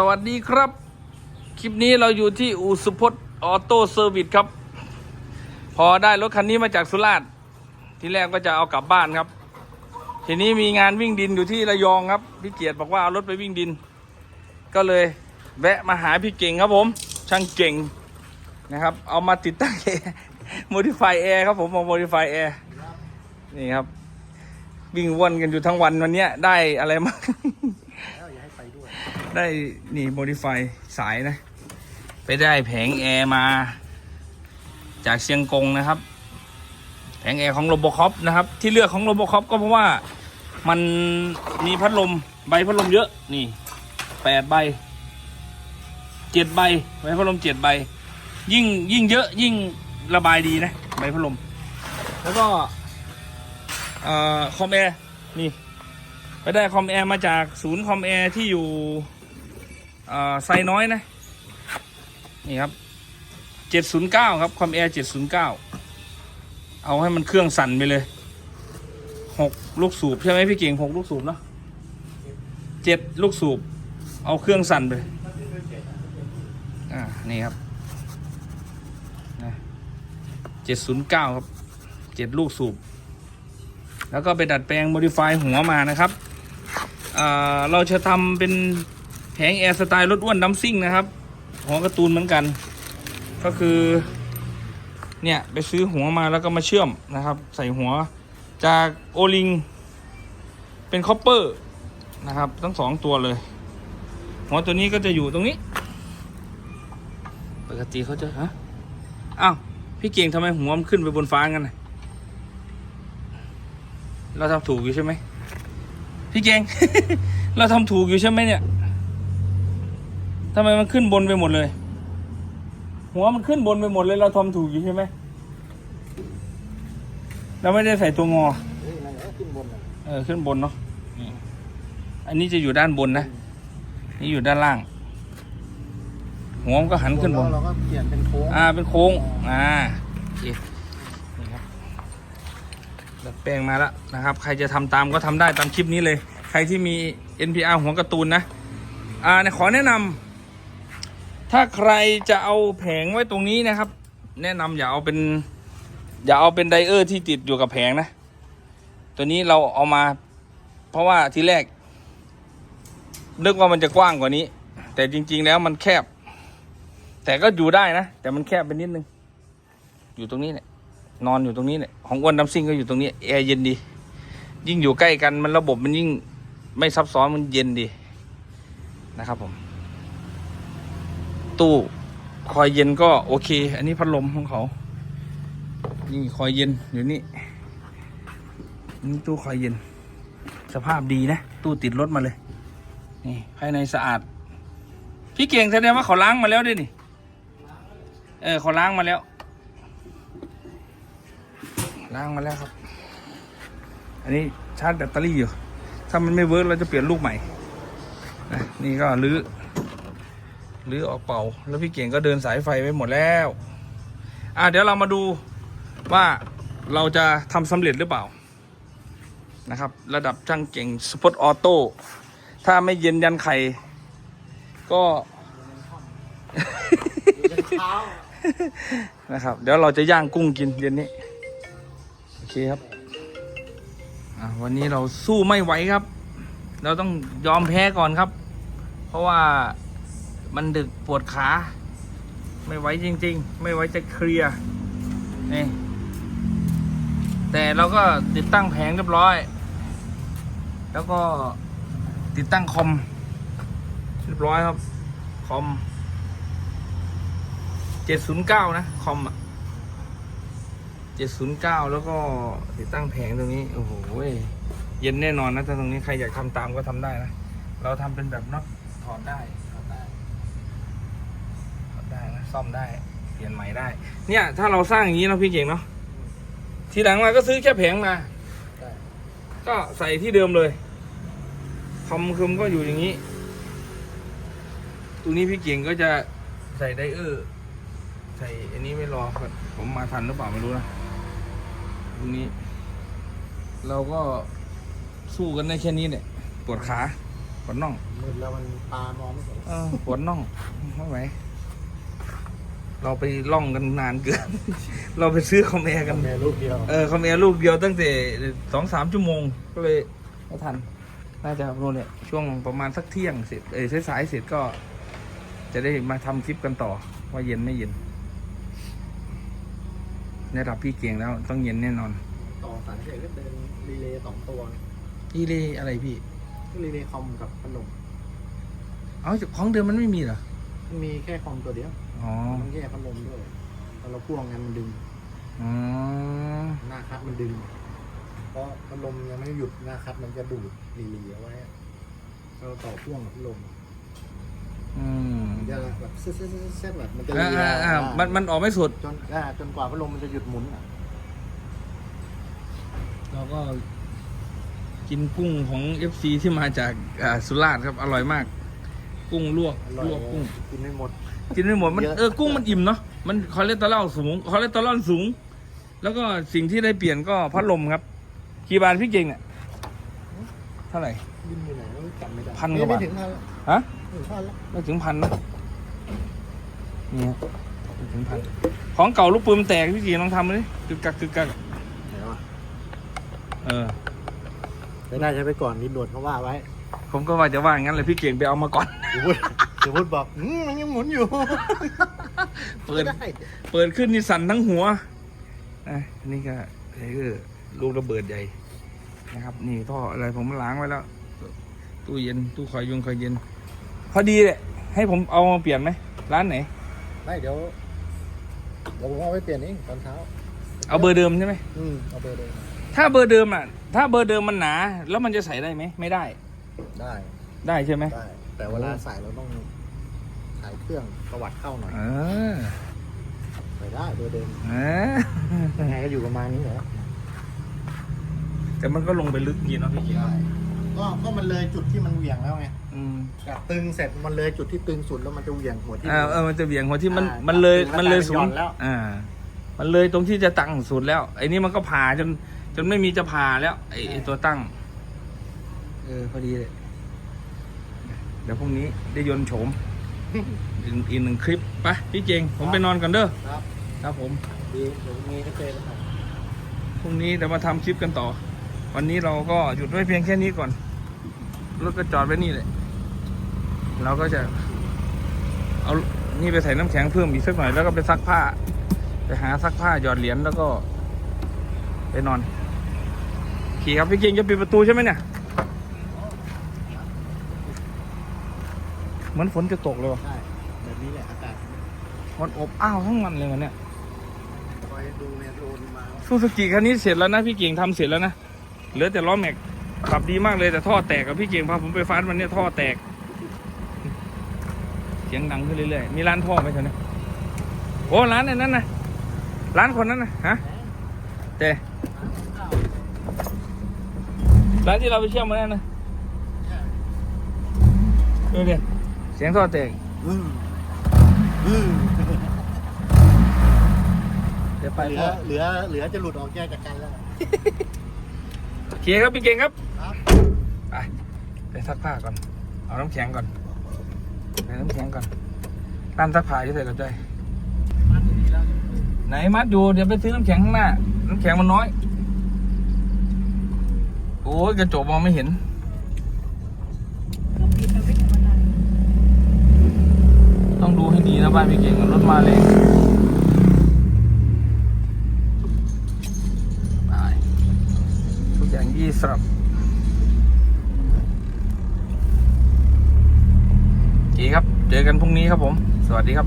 สวัสดีครับ คลิปนี้เราอยู่ที่อูสุพจน์ออโต้เซอร์วิสครับ พอได้รถคันนี้มาจากสุราษฎร์ที่แรกก็จะเอากลับบ้านครับ ทีนี้มีงานวิ่งดินอยู่ที่ระยองครับพี่เกียรติบอกว่าเอารถไปวิ่งดิน ก็เลยแวะมาหาพี่เก่งครับผม ช่างเก่งนะครับ เอามาติดตั้งแอร์ modify air ครับผมมา modify air นี่ครับ วิ่งวนกันอยู่ทั้งวันวันนี้ได้อะไรมา แล้วอย่าให้ไป ได้นี่ modify สายนะ ไปได้แผงแอร์มา จากเชียงกงนะครับ แผงแอร์ของโรบอคอปนะครับ ที่เลือกของโรบอคอปก็เพราะว่ามันมีพัดลมใบพัดลมเยอะนี่แปดใบเจ็ดใบใบพัดลมเจ็ดใบ ยิ่งยิ่งเยอะยิ่งระบายดีนะใบพัดลม แล้วก็คอมแอร์นี่ไปได้คอมแอร์มาจากศูนย์คอมแอร์ที่อยู่ ไซน้อยนะ นี่ครับ709ครับคอมแอร์709เอาให้มันเครื่องสั่นไปเลย6ลูกสูบใช่ไหมพี่เก่ง6ลูกสูบเนาะ7ลูกสูบ เอาเครื่องสั่นไป อ่า นี่ครับนะ709ครับ7ลูกสูบ แล้วก็ไปดัดแปลงโมดิฟายหัวมานะครับ เราจะทำเป็น แผงแอร์สไตล์รถอ้วนดัมซิ่งนะครับหัวการ์ตูนเหมือนกัน ก็คือเนี่ยไปซื้อหัวมาแล้วก็มาเชื่อมนะครับ ใส่หัวจากโอลิง เป็นคอปเปอร์นะครับ ทั้งสองตัวเลย หัวตัวนี้ก็จะอยู่ตรงนี้ ปกติเขาจะฮะอ้าวพี่เก่งทำไมหัวมันขึ้นไปบนฟ้ากันนะเราทำถูกอยู่ใช่ไหมพี่เก่ง เราทำถูกอยู่ใช่ไหมเนี่ย ทำไมมันขึ้นบนไปหมดเลย หัวมันขึ้นบนไปหมดเลย เราทำถูกอยู่ใช่ไหมเราไม่ได้ใส่ตัวงอเฮ้ยนั่นแหละขึ้นบนน่ะเออขึ้นบนเนาะนี่อันนี้จะอยู่ด้านบนนะ นี่อยู่ด้านล่าง หัวมันก็หันขึ้นบนแล้วเราก็เปลี่ยนเป็นโค้งอ่าเป็นโค้งอ่าโอเคนี่ครับดัดแปลงมาแล้วนะครับ ใครจะทำตามก็ทำได้ตามคลิปนี้เลย ใครที่มี NPR หัวการ์ตูนนะอ่าเนี่ยขอแนะนำ ถ้าใครจะเอาแผงไว้ตรงนี้นะครับ แนะนำอย่าเอาเป็น อย่าเอาเป็นไดเออร์ที่ติดอยู่กับแผงนะ ตัวนี้เราเอามา เพราะว่าทีแรก นึกว่ามันจะกว้างกว่านี้ แต่จริง ๆ แล้วมันแคบ แต่ก็อยู่ได้นะ แต่มันแคบไปนิดนึง อยู่ตรงนี้เนี่ยนอนอยู่ตรงนี้เนี่ยของอ้วนน้ำซิ่งก็อยู่ตรงนี้แอร์เย็นดี ยิ่งอยู่ใกล้กันมันระบบมันยิ่งไม่ซับซ้อนมันเย็นดีนะครับผม ตู้ คอยเย็นก็โอเค อันนี้พัดลมของเขา นี่คอยเย็นอยู่นี่นี่ตู้คอยเย็น สภาพดีนะ ตู้ติดรถมาเลย นี่ภายในสะอาด พี่เก่งแสดงว่าเขาล้างมาแล้วด้วยนี่ เออเขาล้างมาแล้ว ล้างมาแล้วครับ อันนี้ชาร์จแบตเตอรี่อยู่ ถ้ามันไม่เวิร์กเราจะเปลี่ยนลูกใหม่นะนี่ก็รื้อ หรือออกเป่า แล้วพี่เก่งก็เดินสายไฟไปหมดแล้ว อะเดี๋ยวเรามาดูว่าเราจะทำสำเร็จหรือเปล่านะครับ ระดับช่างเก่งสปอตออโต้ถ้าไม่เย็นยันไข่ ก็นะครับ เดี๋ยวเราจะย่างกุ้งกินเย็นนี้ โอเคครับวันนี้เราสู้ไม่ไหวครับ เราต้องยอมแพ้ก่อนครับ เพราะว่า มันดึกปวดขา ไม่ไหวจริง ๆ ไม่ไหวจะเคลียร์นี่แต่เราก็ติดตั้งแผงเรียบร้อย แล้วก็ติดตั้งคอม เรียบร้อยครับคอมเจ็ดศูนย์เก้านะคอมอะเจ็ดศูนย์เก้าแล้วก็ติดตั้งแผงตรงนี้ โอ้โหเย็นแน่นอนนะถ้าตรงนี้ใครอยากทำตามก็ทำได้นะ เราทำเป็นแบบน็อตถอดได้ถอดได้ถอดได้นะ ซ่อมได้ เปลี่ยนใหม่ได้ เนี่ย ถ้าเราสร้างอย่างนี้เนาะพี่เก่งเนาะทีหลังมาก็ซื้อแค่แผงมาใช่ก็ใส่ที่เดิมเลยคอมคืมก็อยู่อย่างนี้ ตรงนี้พี่เก่งก็จะใส่ไดเออร์ใส่อันนี้ไม่รอครับผมมาทันหรือเปล่าไม่รู้นะตรงนี้ เราก็สู้กันได้แค่นี้เนี่ยปวดขาปวดน่องมืดแล้วมันตามองไม่เห็นเออปวดน่องไม่ไหว เราไปล่องกันนานเกิน เราไปซื้อคอมแอร์กันแม่ลูกเดียวเออคอมแอร์ลูกเดียวตั้งแต่สองสามชั่วโมงก็เลยไม่ทัน น่าจะโน่นเนี่ยช่วงประมาณสักเที่ยงเสร็จเออสายๆเสร็จก็ จะได้มาทำคลิปกันต่อ ว่าเย็นไม่เย็นในระดับพี่เก่งแล้วต้องเย็นแน่นอน ต่อสายเสร็จก็เป็นรีเลย์สองตัวพี่เล่อะไรพี่ก็รีเลย์คอมกับพัดลมเอาของเดิมมันไม่มีเหรอ มันมีแค่คอมตัวเดียวอ๋อต้องแยกพัดลมด้วยพอเราพ่วงกันมันดึงอ๋อหน้าคัดมันดึง เพราะพัดลมยังไม่หยุดหน้าคัดมันจะดูดรีเลย์เอาไว้เราต่อพ่วงกับพัดลมอืมมันจะแบบเซ็ตๆๆๆแบบมันจะอ่ารีอ่าอ่าอ่ามันมันออกไม่สุดจนอ่าจนกว่าพัดลมมันจะหยุดหมุนอะเราก็กินกุ้งของ FC ที่มาจากอ่าสุราษฎร์ครับ อร่อยมาก กุ้งลวกอร่อยลวกกุ้ง กินไม่หมด กินไม่หมดมันเยอะ เออกุ้งมันอิ่มเนาะมันคอเลสเตอรอลสูงคอเลสเตอรอลสูง แล้วก็สิ่งที่ได้เปลี่ยนก็พัดลมครับกี่บาทพี่เก่งเนี่ยเท่าไหร่ บินอยู่ไหนไม่จำไม่ได้พันกว่าบาท ไม่ถึงพันละฮะถึงพันละไม่ถึงพันนะนี่ฮะไม่ถึงพันของเก่าลูกปืนมันแตกพี่เก่งลองทำเลยกึกกักกึกกักไหนวะเออ ไม่ได้ใช้ไปก่อนนิดหนวดเขาว่าไว้ ผมก็ว่าจะว่างั้นเลยพี่เก่งไปเอามาก่อน เดี๋ยวพูดเดี๋ยวพูดบอกอืมมันยังหมุนอยู่เปิดไม่ได้เปิดขึ้นนี่สั่นทั้งหัวอะนี่ก็นี่คือลูกระเบิดใหญ่นะครับ นี่ท่ออะไรผมล้างไว้แล้ว ตู้เย็นตู้คอยยงคอยเย็น พอดีเลยให้ผมเอามาเปลี่ยนไหมร้านไหน ไม่เดี๋ยวเดี๋ยวผมเอาไปเปลี่ยนเองตอนเช้า เอาเบอร์เดิมใช่ไหมอืมเอาไปเลยถ้าเบอร์เดิมอะ ถ้าเบอร์เดิมมันหนา แล้วมันจะใส่ได้ไหมไม่ได้ ได้ได้ใช่ไหมได้ แต่เวลาใส่เราต้องถ่ายเครื่องประวัติเข้าหน่อยเออไปได้โดยเดิมเออยังไงก็อยู่ประมาณนี้แหละแต่มันก็ลงไปลึกยีเนาะพี่เกียร์ก็ก็มันเลยจุดที่มันเหวี่ยงแล้วไงอืมแบบตึงเสร็จมันเลยจุดที่ตึงสุดแล้วมันจะเหวี่ยงหัวที่เออเออมันจะเบี่ยงหัวที่มันอ่ามันเลยถึงแล้วมันเลยกลายเป็นสูหย่งอนแล้ว อ่า มันเลยตรงที่จะตั้งสุดแล้วไอ้นี่มันก็ผ่าจนจนไม่มีจะผ่าแล้วไอ้ไอ้ตัวตั้ง เออพอดีเลย เดี๋ยวพรุ่งนี้ได้ยนต์โฉมอีกอีกหนึ่งคลิปไปพี่เจง ผมไปนอนก่อนเด้อครับ ครับผม ดีเดี๋ยวมีให้เจอกันใหม่ พรุ่งนี้เดี๋ยวมาทำคลิปกันต่อ วันนี้เราก็หยุดไว้เพียงแค่นี้ก่อน รถก็จอดไว้นี่เลย เราก็จะ เอานี่ไปใส่น้ำแข็งเพิ่มอีกสักหน่อยแล้วก็ไปซักผ้า ไปหาซักผ้าหยอดเหรียญแล้วก็ ไปนอน ขี่ครับพี่เก่งจะปิดประตูใช่ไหมเนี่ย เหมือนฝนจะตกเลยว่ะใช่แบบนี้แหละอากาศมันอบอ้าวทั้งวันเลยวันเนี้ยคอยดูเนี่ยโดนมาซูซูกิคันนี้เสร็จแล้วนะพี่เก่งทำเสร็จแล้วนะเหลือแต่ล้อแม็กขับดีมากเลยแต่ท่อแตกกับพี่เก่งพาผมไปฟาดวันเนี้ยท่อแตก เสียงดังขึ้นเรื่อยๆมีร้านท่อไหมแถวนี้โอ้ร้านอันนั้นนะร้านคนนั้นนะฮะแต่ร้านที่เราไปเชื่อมมาแล้วนะดูดิ เสียงท่อแตกอืมอืมเดี๋ยวไปเหลืพ่ออเหลือเหลือจะหลุดออกแยกจากกันแล้ว โอเคครับพี่เก่งครับครับ ไปไปซักผ้าก่อน เอาน้ำแข็งก่อนไปน้ำแข็งก่อนร้านซักผ้าจะเสร็จแล้วใจอยมันดีแล้วไหนมัดอยู่เดี๋ยวไปซื้อน้ำแข็งข้างหน้า น้ำแข็งมันน้อย โอ้ยกระจกมองไม่เห็น ต้องดูให้ดีนะ บ้านพี่เก่งรถมาเลยไปทุกอย่างยี่สิบกีครับ เจอกันพรุ่งนี้ครับผม สวัสดีครับ